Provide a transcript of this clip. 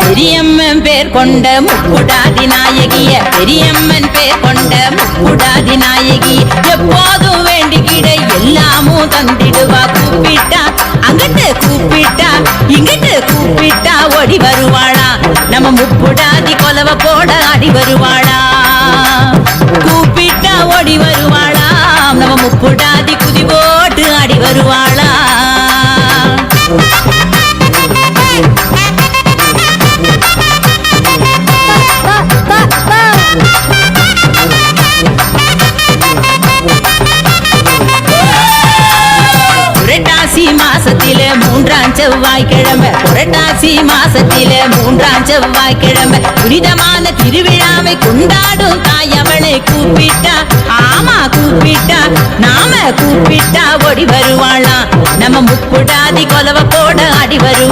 பெரியம்மன் பேர் கொண்ட முக்குடாதி நாயகிய பெரியம்மன் பேர் கொண்ட முக்குடாதி நாயகி எப்போதும் வேண்டிக்கிட எல்லாமும் தந்திடுவா கூப்பிட்டா அங்கிட்டு கூப்பிட்டா இங்கிட்டு கூப்பிட்டா ஓடி வருவாளா. நம்ம முக்குடாதி கொலவ போட ஆடி வருவாளா. கூப்பிட்டா ஓடி வருவாளா. நம்ம முக்குடாதி குதி போட்டு ஆடி வருவாளா. மூன்றாம் செவ்வாய்க்கிழமை புரட்டாசி மாசத்தில மூன்றாம் செவ்வாய்க்கிழமை புனிதமான திருவிழாவை கொண்டாடும் தாய் அவளை கூப்பிட்டா ஆமா கூப்பிட்டா நாம கூப்பிட்டா ஓடி வருவாளாம். நம்ம முப்புடாதி கொலவ போட அடி வருவா